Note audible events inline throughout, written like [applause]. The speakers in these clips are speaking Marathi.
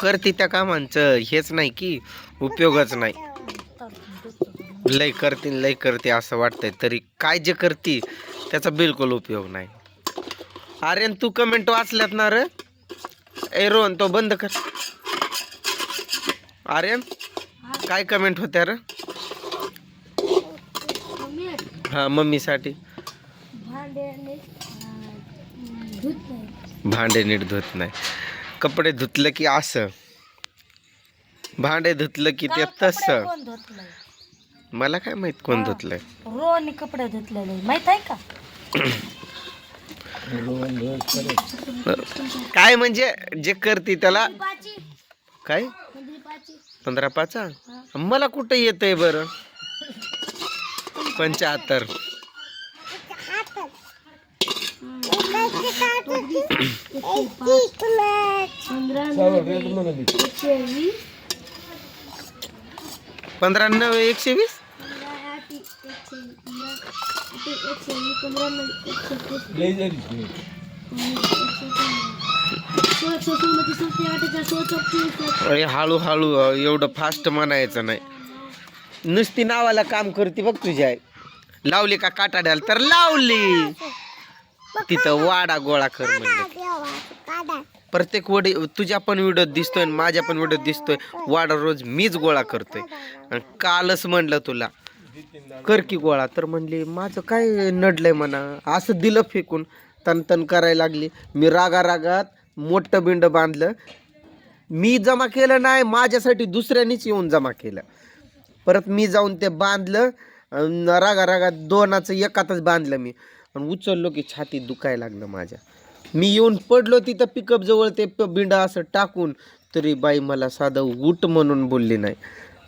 करते त्या कामांचं. हेच नाही की उपयोगच नाही. लय करते लय करते असं वाटतंय. तरी काय जे करते त्याचा बिलकुल उपयोग नाही. आर्यन तू कमेंट वाचल्यात ना रे. ए रोहन तो बंद कर. आर्यन काय कमेंट होत्या रे? हा मम्मीसाठी. भांडे नीट धुत नाही. कपडे धुतलं की असं. भांडे धुतलं की ते तसं. कोण धुतलंय? मला काय माहीत कोण धुतलंय. रोनी कपडे धुतलेले. माहीत आहे का? काय म्हणजे जे करते त्याला? काय? पंधरा पाचा? मला कुठं येतंय बरं? पंच्याहत्तर. पंधरा नव्वे एकशे वीस अरे हळूहळू एवढं फास्ट म्हणायचं नाही. नुसती नावाला काम करते बघ तुझी आई लावली का काटाड्याला? तर लावली. तिथं वाडा गोळा कर म्हणलं. प्रत्येक वडी तुझ्या पण व्हिडिओत दिसतोय आणि माझ्या पण व्हिडिओत दिसतोय. वाडा रोज मीच गोळा करतोय. आणि कालच म्हणलं तुला कर की गोळा. तर म्हणली माझं काय नडलंय म्हणा. असं दिलं फेकून तन तन करायला लागली. मी रागा रागात मोठं बिंड बांधलं. मी जमा केलं नाही माझ्यासाठी दुसऱ्यानीच येऊन जमा केलं. परत मी जाऊन ते बांधलं. रागा रागात दोनाचं एकातच बांधलं मी. पण उचललो की छाती दुखायला लागलं माझ्या. मी येऊन पडलो तिथं पिकअप जवळ ते प- बिंडा असं टाकून तरी बाई मला साधं उठ म्हणून बोलली नाही.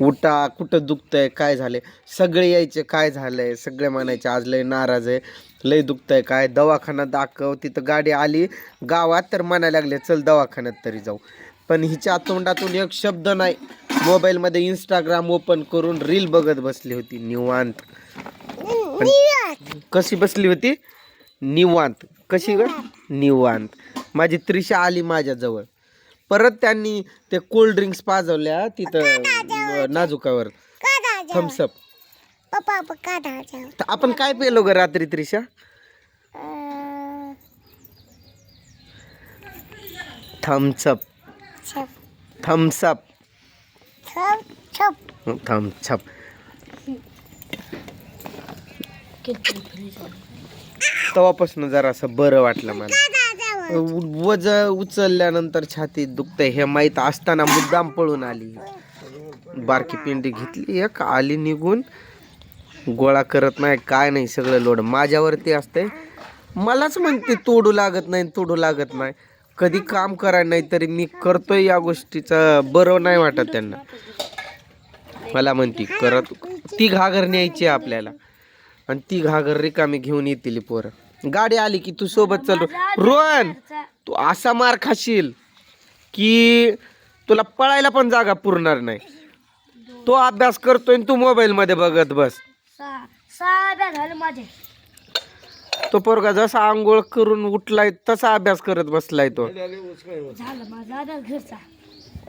उठा कुठं दुखतंय काय झाले सगळे यायचे काय झालंय? सगळे म्हणायचे आज लय नाराज आहे लय दुखतंय काय? दवाखाना दाखव. तिथं गाडी आली गावात तर म्हणायला लागले चल दवाखान्यात तरी जाऊ. पण हिच्या तोंडातून एक शब्द नाही. मोबाईलमध्ये इंस्टाग्राम ओपन करून रील बघत बसली होती निवांत. कशी बसली होती? निवांत. कशी ग? निवांत. माझी त्रिशा आली माझ्याजवळ. परत त्यांनी ते कोल्ड ड्रिंक्स पाजवल्या तिथं नाजुकावर. थम्सअप तर आपण काय पेलो ग रात्री त्रिशा? थम्सअप थम्सअप थम्सअप तेव्हापासून जरासं बरं वाटलं मला. वज उचलल्यानंतर छातीत दुखतंय हे माहीत असताना मुद्दाम पळून आली. बारकी पिंडी घेतली एक आली निघून. गोळा करत नाही काय नाही सगळं लोड. माझ्यावरती असतंय. मलाच म्हणते तोडू लागत नाही तोडू लागत नाही. कधी काम करायला नाही तरी मी करतोय या गोष्टीचं. बरं नाही वाटत त्यांना. मला म्हणती करत ती घागर न्यायची आहे आपल्याला. आणि ती घागर रिकामी घेऊन येतील पोरं. गाडी आली की तू सोबत चल रोहन तू असा मार खाशील की तुला पळायला पण जागा पुरणार नाही. तो अभ्यास करतोय आणि तू मोबाईल मध्ये बघत बस. तो पोरगा जसा आंघोळ करून उठलाय तसा अभ्यास करत बसलाय तो.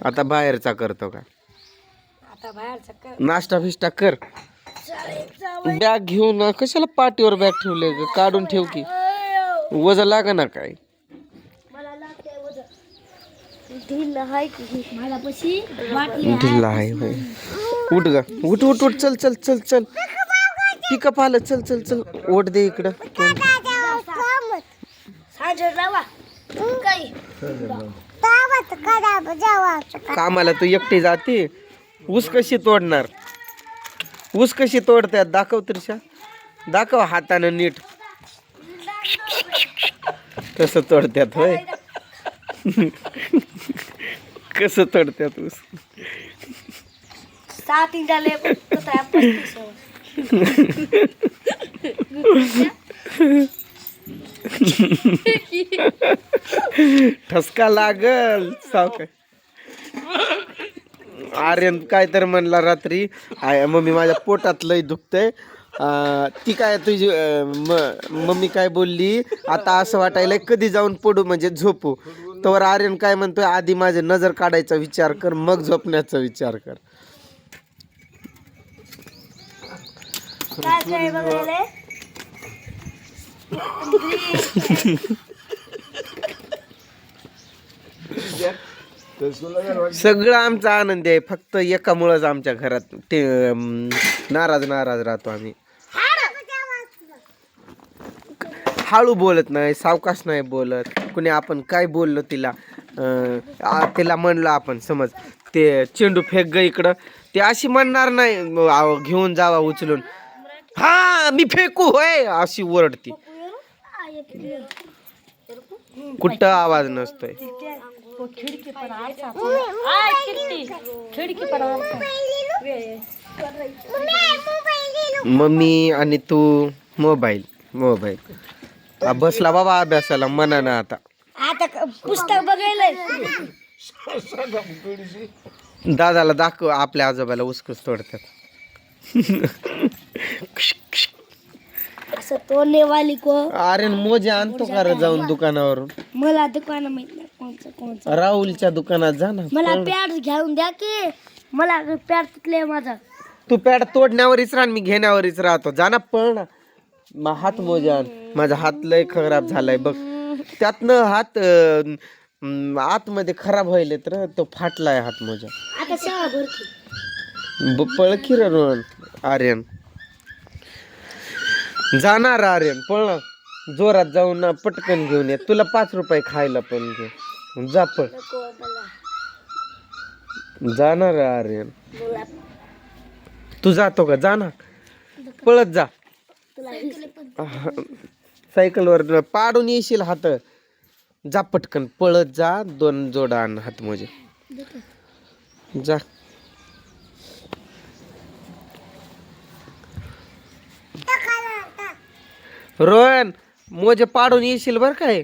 आता बाहेरचा करतो का? आता बाहेरचा कर. नाश्ता फिष्टा कर. बॅग घेऊन कशाला पाठीवर बॅग ठेवले ग? काढून ठेव की. वज लाग ना काय ढिल्ला आहे. होय. उठ ग. उठ उठ उठ. चल चल चल चल. पिकअप आलं. चल चल चल. ओढ दे इकडं. कामाला तू एकटी जाते. ऊस कशी तोडणार? ऊस कशी तोडतात? दाखव त्रिशा. दाखव हातानं नीट. कसं तोडतात होय? कसं तोडतात ऊस? ठसका लागल साव काय आर्यन काय तर म्हणला रात्री. आय मम्मी माझ्या पोटात लय दुखतंय. अं, ती काय तुझी मम्मी काय बोलली? आता असं वाटायला कधी जाऊन पडू म्हणजे झोपू. तर आर्यन काय म्हणतोय आधी माझे नजर काढायचा विचार कर मग झोपण्याचा विचार कर. काय काय बघायला [laughs] [laughs] सगळं आमचा आनंद आहे. फक्त एकामुळंच आमच्या घरात ते अं, नाराज नाराज राहतो आम्ही. हळू बोलत नाही सावकाश नाही बोलत. कुणी आपण काय बोललो तिला अं, आ, तिला म्हणलं आपण समज ते चेंडू फेक ग इकडं. ते अशी म्हणणार नाही म, आव, घेऊन जावा उचलून. हा मी फेकू होय अशी ओरडती. कुठं आवाज नसतोय. खिडकी पण आरसा आय किती खिडकी। पण आरसा। मम्मी आणि तू मोबाईल मोबाईल आ, बसला बाबा अभ्यासाला मना ना आता. आता पुस्तक बघायला दादाला दाखव आपल्या आजोबाला उसकच तोडतात असं तोडणे वाली को अरे मोजे आणतो का रे जाऊन दुकानावरून? मला दुकान माहीत नाही कोणचं कोणचं राहुलच्या दुकानात जा ना. मला पॅड घेऊन द्या की. मला पॅड तुटले माझा. तू पॅड तोडण्यावरच राह मी घेण्यावरच राहतो. जा ना मा हात मोजा आण. माझा हात लय खराब झालाय बघ. त्यातनं हात अं, अं, आतमध्ये खराब व्हायले तर तो फाटलाय हात मोजा. आता शाळा भरती ब- पळ की रे रोहन. आर्यन. जाणार आर्यन पळ ना. जोरात जाऊन ना पटकन घेऊन ये. तुला पाच रुपये खायला पण घे. जा पळ. नको मला. जाणार मला तू जातो का? जा ना. पळत जा. तुला सायकलवर पाडून येशील हात. जा पटकन पळत जा दोन जोडा आण हात मोजे. जा. रोहन मोजे पाडून येशील बर काय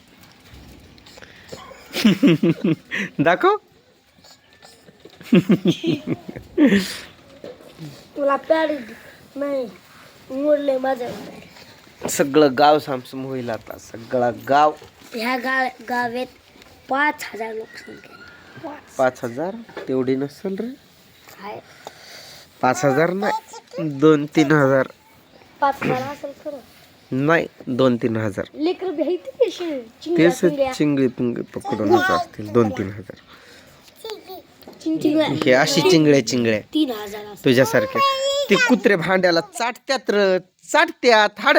[laughs] दाखव. [laughs] तुला पॅड नाही मोडले माझं सगळं गाव सामसम होईल आता सगळा गाव. ह्या गाव गावात पाच हजार लोकसंख्या पाच. पाच हजार? तेवढी नसेल रे. आहे पाच हजार नाही दोन तीन हजार. पाच हजार असेल खरं. नाही दोन तीन हजार. लेकर तेच चिंगळी पिंगळी पकडूनच असतील दोन तीन हजार. हे अशी चिंगळ्या चिंगळ्या. तीन हजार असं तुझ्यासारख्या ते कुत्रे भांड्याला चाटत्यात र चाटत्यात. हाड.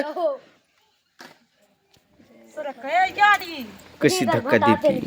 कशी धक्का देते.